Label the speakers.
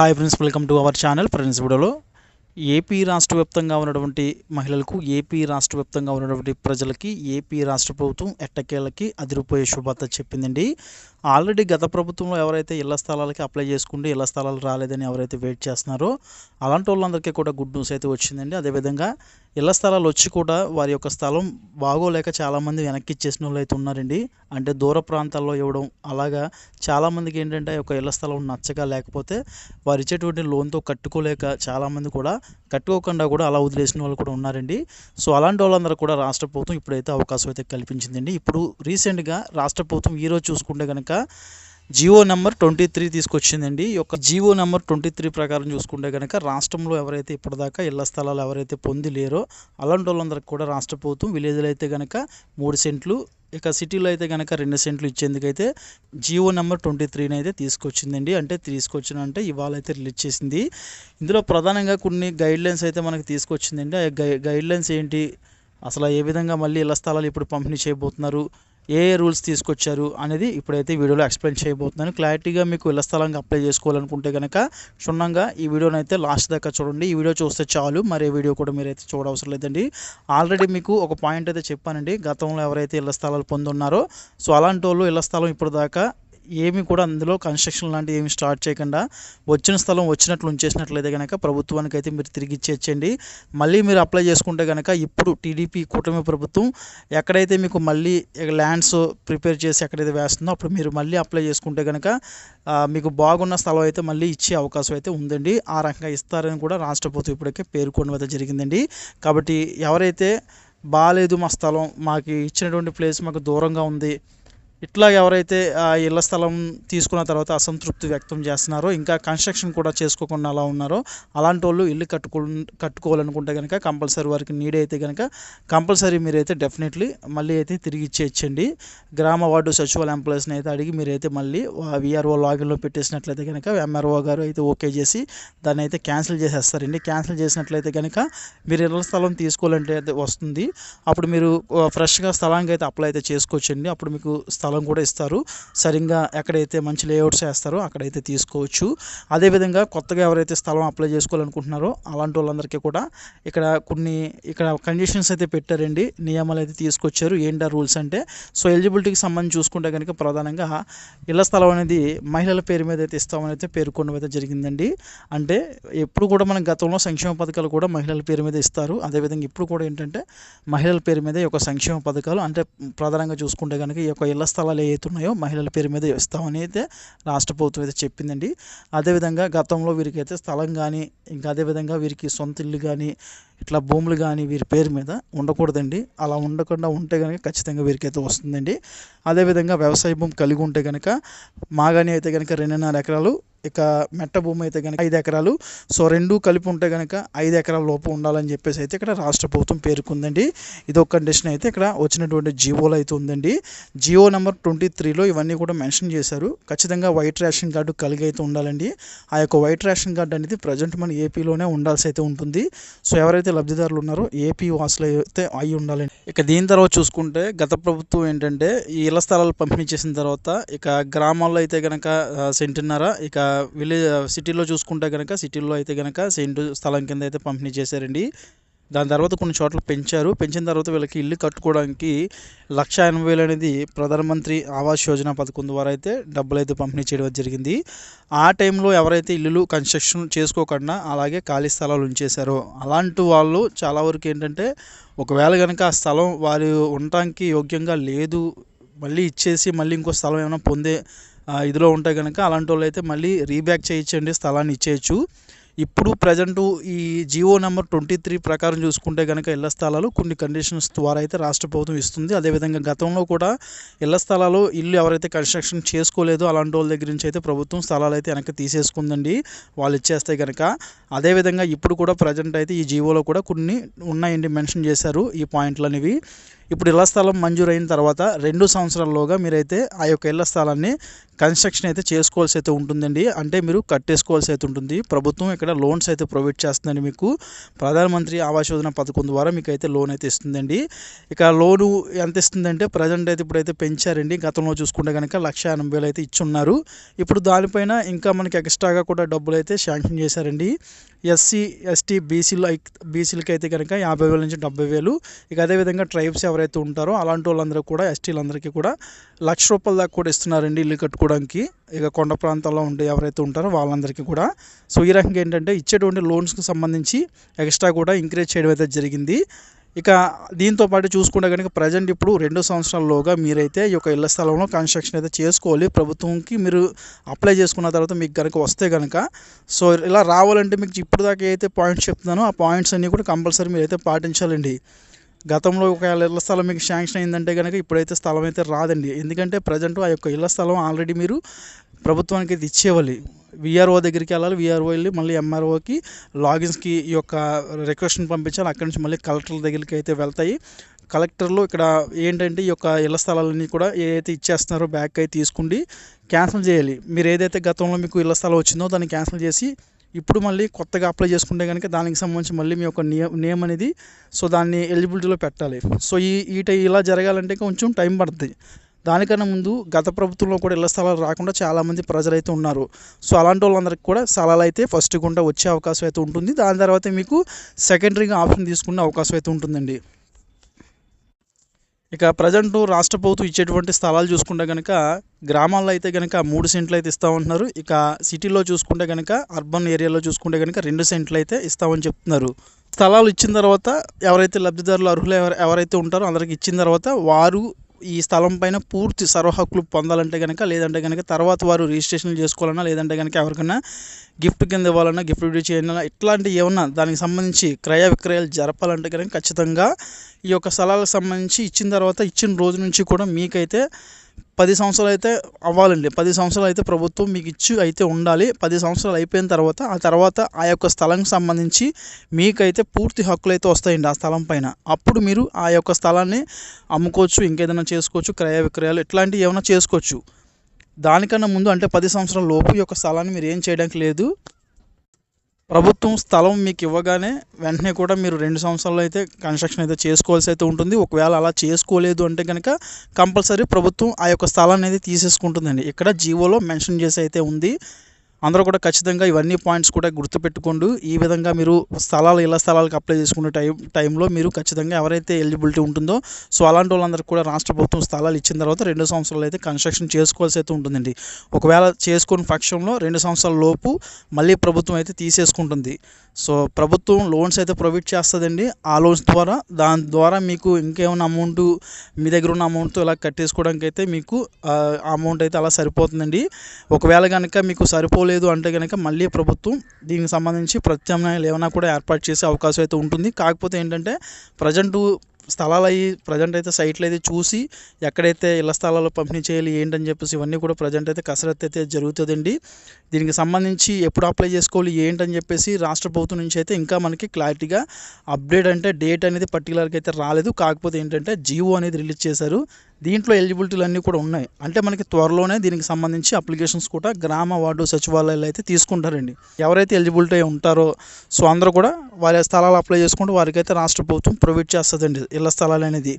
Speaker 1: Hi friends welcome to our channel friends వీడియోలో AP రాష్ట్ర వ్యాప్తంగా ఉన్నటువంటి మహిళలకు ఏపీ రాష్ట్ర వ్యాప్తంగా ఉన్నటువంటి ప్రజలకి ఏపీ రాష్ట్ర ప్రభుత్వం ఎట్టకేళ్ళకి అదిరిపోయే శుభార్త చెప్పిందండి. ఆల్రెడీ గత ప్రభుత్వంలో ఎవరైతే ఇళ్ళ స్థలాలకి అప్లై చేసుకుంటే ఇళ్ళ స్థలాలు రాలేదని ఎవరైతే వెయిట్ చేస్తున్నారో అలాంటి వాళ్ళందరికీ కూడా గుడ్ న్యూస్ అయితే వచ్చిందండి. అదేవిధంగా ఇళ్ళ స్థలాలు వచ్చి కూడా వారి యొక్క స్థలం బాగోలేక చాలామంది వెనక్కి ఇచ్చేసిన వాళ్ళు అయితే ఉన్నారండి. అంటే దూర ప్రాంతాల్లో ఇవ్వడం అలాగా చాలామందికి ఏంటంటే ఒక ఇళ్ళ స్థలం నచ్చక లేకపోతే వారు ఇచ్చేటువంటి లోన్తో కట్టుకోలేక చాలామంది కూడా కట్టుకోకుండా కూడా అలా వదిలేసిన వాళ్ళు కూడా ఉన్నారండి. సో అలాంటి వాళ్ళందరూ కూడా రాష్ట్ర ప్రభుత్వం ఇప్పుడైతే అవకాశం అయితే కల్పించిందండి. ఇప్పుడు రీసెంట్గా రాష్ట్ర ప్రభుత్వం ఈరోజు చూసుకుంటే కనుక జియో నెంబర్ ట్వంటీ త్రీ తీసుకొచ్చిందండి. ఈ యొక్క జియో నెంబర్ ట్వంటీ త్రీ ప్రకారం చూసుకుంటే కనుక రాష్ట్రంలో ఎవరైతే ఇప్పటిదాకా ఇళ్ళ స్థలాలు ఎవరైతే పొంది లేరో అలాంటి వాళ్ళందరికీ కూడా రాష్ట్ర ప్రభుత్వం విలేజ్లో అయితే కనుక మూడు సెంట్లు ఇక సిటీలో అయితే కనుక రెండు సెంట్లు ఇచ్చేందుకైతే జియో నెంబర్ ట్వంటీ త్రీని అయితే తీసుకొచ్చిందండి. అంటే తీసుకొచ్చిన అంటే ఇవాళ అయితే రిలీజ్ చేసింది. ఇందులో ప్రధానంగా కొన్ని గైడ్ లైన్స్ అయితే మనకి తీసుకొచ్చిందండి. ఆ గై గైడ్ లైన్స్ ఏంటి? అసలు ఏ విధంగా మళ్ళీ ఇళ్ళ స్థలాలు ఇప్పుడు పంపిణీ చేయబోతున్నారు? ఏ ఏ రూల్స్ తీసుకొచ్చారు అనేది ఇప్పుడైతే వీడియోలో ఎక్స్ప్లెయిన్ చేయబోతున్నాను. క్లారిటీగా మీకు ఇళ్ళ స్థలంగా అప్లై చేసుకోవాలనుకుంటే కనుక క్షుణ్ణంగా ఈ వీడియోని అయితే లాస్ట్ దాకా చూడండి. ఈ వీడియో చూస్తే చాలు మరే వీడియో కూడా మీరైతే చూడవసరం లేదండి. ఆల్రెడీ మీకు ఒక పాయింట్ అయితే చెప్పానండి. గతంలో ఎవరైతే ఇళ్ళ స్థలాలు పొందున్నారో సో అలాంటి వాళ్ళు ఇళ్ళ స్థలం ఇప్పుడు దాకా ఏమి కూడా అందులో కన్స్ట్రక్షన్ లాంటివి ఏమి స్టార్ట్ చేయకుండా వచ్చిన స్థలం వచ్చినట్లు ఉంచేసినట్లయితే కనుక ప్రభుత్వానికి అయితే మీరు తిరిగి ఇచ్చేయండి. మళ్ళీ మీరు అప్లై చేసుకుంటే కనుక ఇప్పుడు టీడీపీ కూటమి ప్రభుత్వం ఎక్కడైతే మీకు మళ్ళీ ల్యాండ్స్ ప్రిపేర్ చేసి ఎక్కడైతే వేస్తుందో అప్పుడు మీరు మళ్ళీ అప్లై చేసుకుంటే కనుక మీకు బాగున్న స్థలం అయితే మళ్ళీ ఇచ్చే అవకాశం అయితే ఉందండి. ఆ రకంగా ఇస్తారని కూడా రాష్ట్ర ప్రభుత్వం ఇప్పటికే పేర్కొనడం అయితే జరిగిందండి. కాబట్టి ఎవరైతే బాగాలేదు మా స్థలం మాకు ఇచ్చినటువంటి ప్లేస్ మాకు దూరంగా ఉంది ఇట్లా ఎవరైతే ఆ ఇళ్ళ స్థలం తీసుకున్న తర్వాత అసంతృప్తి వ్యక్తం చేస్తున్నారో ఇంకా కన్స్ట్రక్షన్ కూడా చేసుకోకుండా అలా ఉన్నారో అలాంటి వాళ్ళు ఇల్లు కట్టుకో కట్టుకోవాలనుకుంటే కనుక కంపల్సరీ వారికి నీడ్ అయితే కనుక కంపల్సరీ మీరైతే డెఫినెట్లీ మళ్ళీ అయితే తిరిగి ఇచ్చేయచ్చండి. గ్రామ వార్డు సచివాలయ ఎంప్లాయీస్ని అయితే అడిగి మీరైతే మళ్ళీ విఆర్ఓ లాగిన్లో పెట్టేసినట్లయితే కనుక ఎంఆర్ఓ గారు అయితే ఓకే చేసి దాన్ని అయితే క్యాన్సిల్ చేసేస్తారండి. క్యాన్సిల్ చేసినట్లయితే కనుక మీరు ఇళ్ళ స్థలం తీసుకోవాలంటే అయితే వస్తుంది. అప్పుడు మీరు ఫ్రెష్గా స్థలానికి అయితే అప్లై అయితే చేసుకోవచ్చండి. అప్పుడు మీకు స్థలం స్థలం కూడా ఇస్తారు. సరిగ్గా ఎక్కడైతే మంచి లేఅవుట్స్ వేస్తారో అక్కడైతే తీసుకోవచ్చు. అదేవిధంగా కొత్తగా ఎవరైతే స్థలం అప్లై చేసుకోవాలనుకుంటున్నారో అలాంటి వాళ్ళందరికీ కూడా ఇక్కడ కొన్ని ఇక్కడ కండిషన్స్ అయితే పెట్టారండి. నియమాలు అయితే తీసుకొచ్చారు. ఏంటా రూల్స్ అంటే సో ఎలిజిబిలిటీకి సంబంధించి చూసుకుంటే కనుక ప్రధానంగా ఇళ్ళ స్థలం అనేది మహిళల పేరు మీద అయితే ఇస్తామని అయితే పేర్కొనడం అయితే జరిగిందండి. అంటే ఎప్పుడు కూడా మన గతంలో సంక్షేమ పథకాలు కూడా మహిళల పేరు మీద ఇస్తారు. అదేవిధంగా ఇప్పుడు కూడా ఏంటంటే మహిళల పేరు మీద ఈ యొక్క సంక్షేమ పథకాలు అంటే ప్రధానంగా చూసుకుంటే కనుక ఈ యొక్క ఇళ్ళ స్థలాలు ఏవైతే ఉన్నాయో మహిళల పేరు మీద ఇస్తామని అయితే రాష్ట్ర ప్రభుత్వం అయితే చెప్పిందండి. అదేవిధంగా గతంలో వీరికి అయితే స్థలం కానీ ఇంకా అదేవిధంగా వీరికి సొంత ఇల్లు కానీ ఇట్లా భూములు కానీ వీరి పేరు మీద ఉండకూడదండి. అలా ఉండకుండా ఉంటే కనుక ఖచ్చితంగా వీరికైతే వస్తుందండి. అదేవిధంగా వ్యవసాయ భూమి కలిగి ఉంటే కనుక మాగాని అయితే కనుక రెండున్నర ఎకరాలు ఇక మెట్ట భూమి అయితే కనుక ఐదు ఎకరాలు. సో రెండు కలిపి ఉంటే కనుక ఐదు ఎకరాల లోపు ఉండాలని చెప్పేసి అయితే ఇక్కడ రాష్ట్ర ప్రభుత్వం పేర్కొందండి. ఇది ఒక కండిషన్ అయితే ఇక్కడ వచ్చినటువంటి జియోలో అయితే ఉందండి. జియో నెంబర్ ట్వంటీ త్రీలో ఇవన్నీ కూడా మెన్షన్ చేశారు. ఖచ్చితంగా వైట్ రేషన్ కార్డు కలిగి అయితే ఉండాలండి. ఆ యొక్క వైట్ రేషన్ కార్డు అనేది ప్రజెంట్ మన ఏపీలోనే ఉండాల్సి అయితే ఉంటుంది. సో ఎవరైతే లబ్ధిదారులు ఉన్నారో ఏపీ వాసులు అయితే అయి ఉండాలండి. ఇక దీని తర్వాత చూసుకుంటే గత ప్రభుత్వం ఏంటంటే ఈ ఇళ్ళ స్థలాలు పంపిణీ చేసిన తర్వాత ఇక గ్రామాల్లో అయితే కనుక సెంటున్నర? ఇక విలేజ్ సిటీలో చూసుకుంటే కనుక సిటీల్లో అయితే కనుక సెంటు స్థలం కింద అయితే పంపిణీ చేశారండి. దాని తర్వాత కొన్ని చోట్ల పెంచారు. పెంచిన తర్వాత వీళ్ళకి ఇల్లు కట్టుకోవడానికి లక్ష ఎనభై వేలు అనేది ప్రధానమంత్రి ఆవాస్ యోజన పథకం ద్వారా అయితే డబ్బులు అయితే పంపిణీ చేయడం జరిగింది. ఆ టైంలో ఎవరైతే ఇల్లులు కన్స్ట్రక్షన్ చేసుకోకుండా అలాగే ఖాళీ స్థలాలు ఉంచేశారో అలాంటి వాళ్ళు చాలా వరకు ఏంటంటే ఒకవేళ కనుక ఆ స్థలం వారు ఉండటానికి యోగ్యంగా లేదు మళ్ళీ ఇచ్చేసి మళ్ళీ ఇంకో స్థలం ఏమైనా పొందే ఇదిలో ఉంటే కనుక అలాంటి వాళ్ళు అయితే మళ్ళీ రీబ్యాక్ చేయించండి స్థలాన్ని ఇచ్చేయచ్చు. ఇప్పుడు ప్రజెంట్ ఈ జియో నెంబర్ ట్వంటీ త్రీ ప్రకారం చూసుకుంటే కనుక ఇళ్ళ స్థలాలు కొన్ని కండిషన్స్ ద్వారా అయితే రాష్ట్ర ప్రభుత్వం ఇస్తుంది. అదేవిధంగా గతంలో కూడా ఇళ్ళ స్థలాలు ఇల్లు ఎవరైతే కన్స్ట్రక్షన్ చేసుకోలేదో అలాంటి వాళ్ళ దగ్గర నుంచి అయితే ప్రభుత్వం స్థలాలు అయితే వెనక్కి తీసేసుకుందండి వాళ్ళు ఇచ్చేస్తే కనుక అదేవిధంగా ఇప్పుడు కూడా ప్రజెంట్ అయితే ఈ జియోలో కూడా కొన్ని ఉన్నాయండి మెన్షన్ చేశారు ఈ పాయింట్లు అనేవి ఇప్పుడు ఇళ్ళ స్థలం మంజూరైన తర్వాత రెండు సంవత్సరాల్లోగా మీరైతే ఆ యొక్క ఇళ్ళ స్థలాన్ని కన్స్ట్రక్షన్ అయితే చేసుకోవాల్సి అయితే ఉంటుందండి. అంటే మీరు కట్టేసుకోవాల్సి అయితే ఉంటుంది. ప్రభుత్వం ఇక్కడ లోన్స్ అయితే ప్రొవైడ్ చేస్తుందండి మీకు. ప్రధానమంత్రి ఆవాస్ యోజన పథకం ద్వారా మీకు అయితే లోన్ అయితే ఇస్తుందండి. ఇక లోను ఎంత ఇస్తుందంటే ప్రజెంట్ అయితే ఇప్పుడైతే పెంచారండి. గతంలో చూసుకుంటే కనుక లక్ష ఎనభై వేలు అయితే ఇచ్చున్నారు. ఇప్పుడు దానిపైన ఇంకా మనకి ఎక్స్ట్రాగా కూడా డబ్బులు అయితే శాంక్షన్ చేశారండి. ఎస్సీ ఎస్టీ బీసీలు బీసీలకి అయితే కనుక యాభై వేల నుంచి డెబ్బై వేలు. ఇక అదేవిధంగా ట్రైబ్స్ ఎవరైతే ఉంటారో అలాంటి వాళ్ళందరూ కూడా ఎస్టీలందరికీ కూడా లక్ష రూపాయల దాకా కూడా ఇస్తున్నారండి ఇల్లు కట్టుకోవడానికి. ఇక కొండ ప్రాంతాల్లో ఉండే ఎవరైతే ఉంటారో వాళ్ళందరికీ కూడా. సో ఈ రకంగా ఏంటంటే ఇచ్చేటువంటి లోన్స్కి సంబంధించి ఎక్స్ట్రా కూడా ఇంక్రీజ్ చేయడం అయితే జరిగింది. ఇక దీంతో పాటు చూసుకుంటే కనుక ప్రజెంట్ ఇప్పుడు రెండు సంవత్సరాల్లోగా మీరైతే ఈ యొక్క ఇళ్ళ స్థలంలో కన్స్ట్రక్షన్ అయితే చేసుకోవాలి. ప్రభుత్వంకి మీరు అప్లై చేసుకున్న తర్వాత మీకు కనుక వస్తే కనుక సో ఇలా రావాలంటే మీకు ఇప్పుడు దాకా అయితే పాయింట్స్ చెప్తున్నానో ఆ పాయింట్స్ అన్నీ కూడా కంపల్సరీ మీరైతే పాటించాలండి. గతంలో ఒకవేళ ఇళ్ళ స్థలం మీకు శాంక్షన్ అయిందంటే కనుక ఇప్పుడైతే స్థలం అయితే రాదండి. ఎందుకంటే ప్రజెంట్ ఆ యొక్క ఇళ్ళ స్థలం ఆల్రెడీ మీరు ప్రభుత్వానికి అయితే ఇచ్చేవాలి. విఆర్ఓ దగ్గరికి వెళ్ళాలి. విఆర్ఓ వెళ్ళి మళ్ళీ ఎంఆర్ఓకి లాగిన్స్కి ఈ యొక్క రిక్వెస్ట్ని పంపించాలి. అక్కడి నుంచి మళ్ళీ కలెక్టర్ల దగ్గరికి అయితే వెళ్తాయి. కలెక్టర్లు ఇక్కడ ఏంటంటే ఈ యొక్క ఇళ్ళ స్థలాలన్నీ కూడా ఏదైతే ఇచ్చేస్తున్నారో బ్యాక్ అయితే తీసుకుండి క్యాన్సిల్ చేయాలి. మీరు ఏదైతే గతంలో మీకు ఇళ్ళ స్థలం వచ్చిందో దాన్ని క్యాన్సిల్ చేసి ఇప్పుడు మళ్ళీ కొత్తగా అప్లై చేసుకుంటే కనుక దానికి సంబంధించి మళ్ళీ మీ యొక్క నేమ్ నేమ్ అనేది సో దాన్ని ఎలిజిబిలిటీలో పెట్టాలి. సో ఈ ఈ ఇలా జరగాలంటే కొంచెం టైం పడుతుంది దానికన్నా ముందు గత ప్రభుత్వంలో కూడా ఇళ్ళ స్థలాలు రాకుండా చాలామంది ప్రజలైతే ఉన్నారు. సో అలాంటి వాళ్ళందరికీ కూడా స్థలాలు అయితే ఫస్ట్ గుండా వచ్చే అవకాశం అయితే ఉంటుంది. దాని తర్వాత మీకు సెకండరీగా ఆప్షన్ తీసుకునే అవకాశం అయితే ఉంటుందండి. ఇక ప్రజెంట్ రాష్ట్ర ప్రభుత్వం ఇచ్చేటువంటి స్థలాలు చూసుకుంటే కనుక గ్రామాల్లో అయితే కనుక మూడు సెంట్లు అయితే ఇస్తామంటున్నారు. ఇక సిటీలో చూసుకుంటే కనుక అర్బన్ ఏరియాలో చూసుకుంటే కనుక రెండు సెంట్లు అయితే ఇస్తామని చెప్తున్నారు. స్థలాలు ఇచ్చిన తర్వాత ఎవరైతే లబ్ధిదారులు అర్హులు ఎవరు ఎవరైతే ఉంటారో అందరికి ఇచ్చిన తర్వాత వారు ఈ స్థలం పైన పూర్తి సర్వహక్కులు పొందాలంటే కనుక లేదంటే కనుక తర్వాత వారు రిజిస్ట్రేషన్ చేసుకోవాలన్నా లేదంటే కనుక ఎవరికైనా గిఫ్ట్ కింద ఇవ్వాలన్నా గిఫ్ట్ చేయాలన్నా ఇట్లాంటివి ఏమన్నా దానికి సంబంధించి క్రయ విక్రయాలు జరపాలంటే కనుక ఖచ్చితంగా ఈ యొక్క స్థలాలకు సంబంధించి ఇచ్చిన తర్వాత ఇచ్చిన రోజు నుంచి కూడా మీకైతే పది సంవత్సరాలు అయితే అవ్వాలండి. పది సంవత్సరాలు అయితే ప్రభుత్వం మీకు ఇచ్చి అయితే ఉండాలి. పది సంవత్సరాలు అయిపోయిన తర్వాత ఆ తర్వాత ఆ యొక్క స్థలానికి సంబంధించి మీకైతే పూర్తి హక్కులు అయితే వస్తాయండి ఆ స్థలం పైన. అప్పుడు మీరు ఆ యొక్క స్థలాన్ని అమ్ముకోవచ్చు ఇంకేదైనా చేసుకోవచ్చు క్రయ విక్రయాలు ఇట్లాంటివి ఏమైనా చేసుకోవచ్చు. దానికన్నా ముందు అంటే పది సంవత్సరాల లోపు ఈ యొక్క స్థలాన్ని మీరు ఏం చేయడానికి లేదు. ప్రభుత్వం స్థలం మీకు ఇవ్వగానే వెంటనే కూడా మీరు రెండు సంవత్సరాలు అయితే కన్స్ట్రక్షన్ అయితే చేసుకోవాల్సి అయితే ఉంటుంది. ఒకవేళ అలా చేసుకోలేదు అంటే కనుక కంపల్సరీ ప్రభుత్వం ఆ యొక్క స్థలాన్ని అయితే తీసేసుకుంటుందండి. ఇక్కడ జీవోలో మెన్షన్ చేసి అయితే ఉంది. అందరూ కూడా ఖచ్చితంగా ఇవన్నీ పాయింట్స్ కూడా గుర్తుపెట్టుకోండి. ఈ విధంగా మీరు స్థలాలు ఇళ్ళ స్థలాలకు అప్లై చేసుకునే టైం టైంలో మీరు ఖచ్చితంగా ఎవరైతే ఎలిజిబిలిటీ ఉంటుందో సో అలాంటి వాళ్ళందరికీ కూడా రాష్ట్ర ప్రభుత్వం స్థలాలు ఇచ్చిన తర్వాత రెండు సంవత్సరాలు అయితే కన్స్ట్రక్షన్ చేసుకోవాల్సి అయితే ఉంటుందండి. ఒకవేళ చేసుకున్న పక్షంలో రెండు సంవత్సరాల లోపు మళ్ళీ ప్రభుత్వం అయితే తీసేసుకుంటుంది. సో ప్రభుత్వం లోన్స్ అయితే ప్రొవైడ్ చేస్తుందండి. ఆ లోన్స్ ద్వారా దాని ద్వారా మీకు ఇంకేమైనా అమౌంట్ మీ దగ్గర ఉన్న అమౌంట్తో ఇలా కట్టేసుకోవడానికి అయితే మీకు అమౌంట్ అయితే అలా సరిపోతుందండి. ఒకవేళ కనుక మీకు లేదు అంటే కనుక మళ్ళీ ప్రభుత్వం దీనికి సంబంధించి ప్రత్యామ్నాయాలు ఏమైనా కూడా ఏర్పాటు చేసే అవకాశం అయితే ఉంటుంది. కాకపోతే ఏంటంటే ప్రజెంట్ స్థలాలు అయ్యి ప్రజెంట్ అయితే సైట్లు అయితే చూసి ఎక్కడైతే ఇళ్ళ స్థలాలు పంపిణీ చేయాలి ఏంటని చెప్పేసి ఇవన్నీ కూడా ప్రజెంట్ అయితే కసరత్తు అయితే జరుగుతుందండి. దీనికి సంబంధించి ఎప్పుడు అప్లై చేసుకోవాలి ఏంటని చెప్పేసి రాష్ట్ర ప్రభుత్వం నుంచి అయితే ఇంకా మనకి క్లారిటీగా అప్డేట్ అంటే డేట్ అనేది పర్టికులర్గా అయితే రాలేదు. కాకపోతే ఏంటంటే జియో అనేది రిలీజ్ చేశారు. దీంట్లో ఎలిజిబిలిటీలు అన్నీ కూడా ఉన్నాయి. అంటే మనకి త్వరలోనే దీనికి సంబంధించి అప్లికేషన్స్ కూడా గ్రామ వార్డు సచివాలయాలు అయితే తీసుకుంటారండి. ఎవరైతే ఎలిజిబిలిటీ ఉంటారో సో అందరూ కూడా వారి స్థలాలు అప్లై చేసుకుంటూ వారికైతే రాష్ట్ర ప్రభుత్వం ప్రొవైడ్ చేస్తుందండి. ఇళ్ళ స్థలాలు అనేది